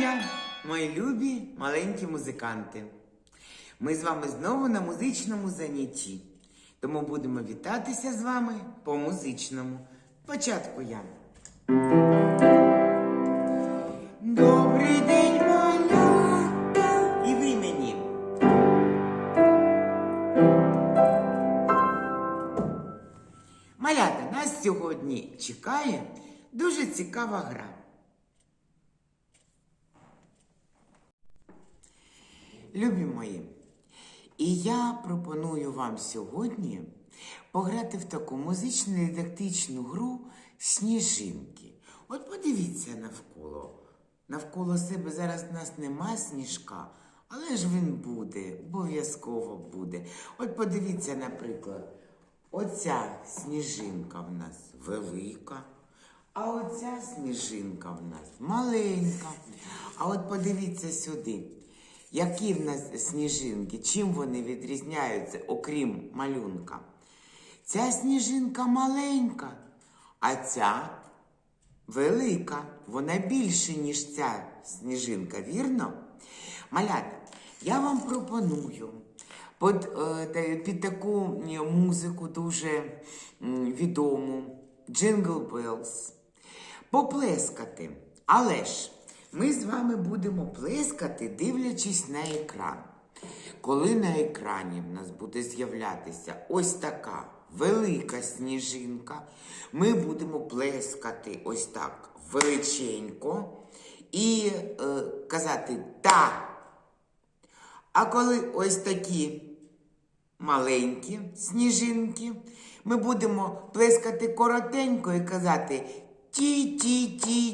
я, мої любі маленькі музиканти. Ми з вами знову на музичному занятті. Тому будемо вітатися з вами по музичному. Спочатку я. Добрий день, малята! І ви мені. Малята, нас сьогодні чекає дуже цікава гра. Любі мої, і я пропоную вам сьогодні пограти в таку музично-дидактичну гру сніжинки. От подивіться навколо. Навколо себе зараз в нас нема сніжка, але ж він буде, обов'язково буде. От подивіться, наприклад, оця сніжинка в нас велика. А оця сніжинка в нас маленька. А от подивіться сюди, які в нас сніжинки, чим вони відрізняються, окрім малюнка. Ця сніжинка маленька, а ця велика. Вона більше, ніж ця сніжинка, вірно? Малята, я вам пропоную під, е, під таку музику дуже відому Jingle Bells поплескати. Але ж ми з вами будемо плескати, дивлячись на екран. Коли на екрані в нас буде з'являтися ось така велика сніжинка, ми будемо плескати ось так величенько і е, казати та. А коли ось такі маленькі сніжинки, ми будемо плескати коротенько і казати ті-ті-ті-ті-ті.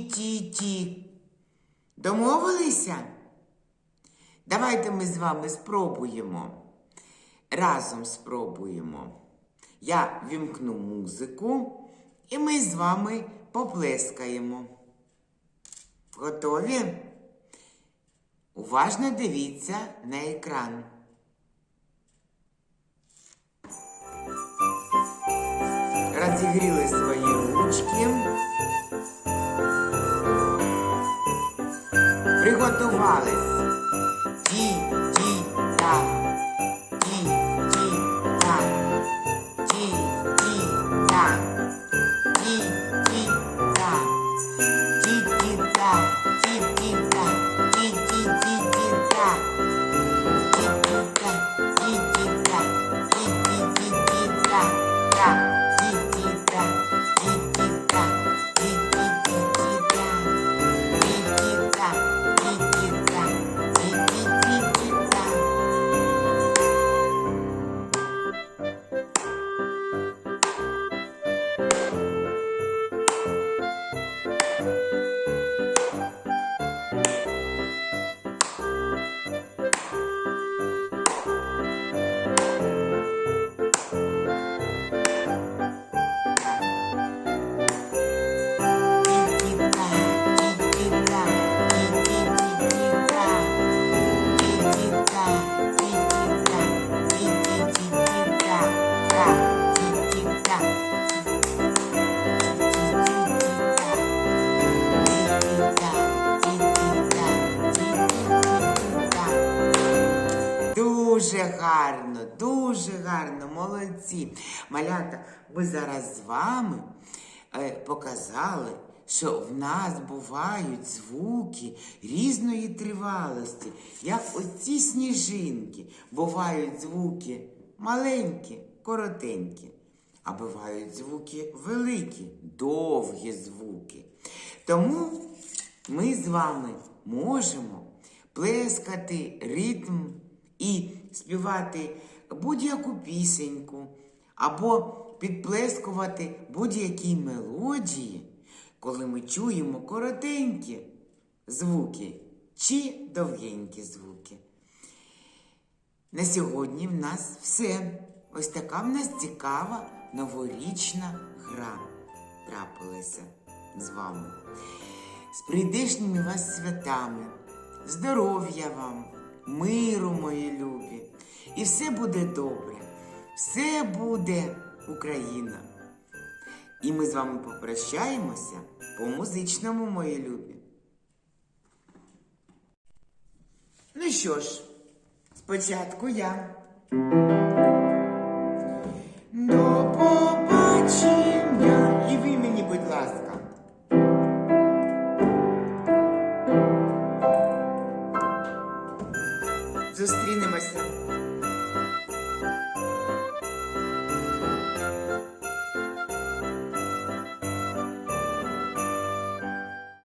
Домовилися? Давайте ми з вами спробуємо. Разом спробуємо. Я вімкну музику, і ми з вами поплескаємо. Готові? Уважно дивіться на екран. Розігріли свої ручки. Briga tu vales. Дуже гарно, дуже гарно, молодці. Малята, ми зараз з вами е, показали, що в нас бувають звуки різної тривалості, як оці сніжинки. Бувають звуки маленькі, коротенькі, а бувають звуки великі, довгі звуки. Тому ми з вами можемо плескати ритм і співати будь-яку пісеньку, або підплескувати будь-які мелодії, коли ми чуємо коротенькі звуки чи довгенькі звуки. На сьогодні в нас все. Ось така в нас цікава новорічна гра трапилася з вами. З прийдешніми вас святами, здоров'я вам, миру, мої любі. І все буде добре, все буде Україна. І ми з вами попрощаємося по музичному, мої любі. Ну що ж, спочатку я. Зустрінемося.